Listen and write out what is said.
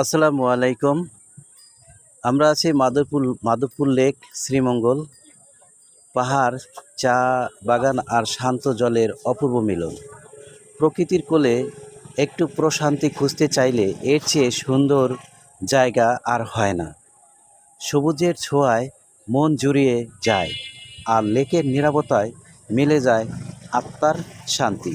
আসসালামু আলাইকুম। আমরা আছি মাধবপুর মাধবপুর লেক, শ্রীমঙ্গল। পাহাড়, চা বাগান আর শান্ত জলের অপূর্ব মিলন। প্রকৃতির কোলে একটু প্রশান্তি খুঁজতে চাইলে এর চেয়ে সুন্দর জায়গা আর হয় না। সবুজের ছোঁয়ায় মন জুড়িয়ে যায় আর লেকের নিরাপত্তায় মিলে যায় আত্মার শান্তি।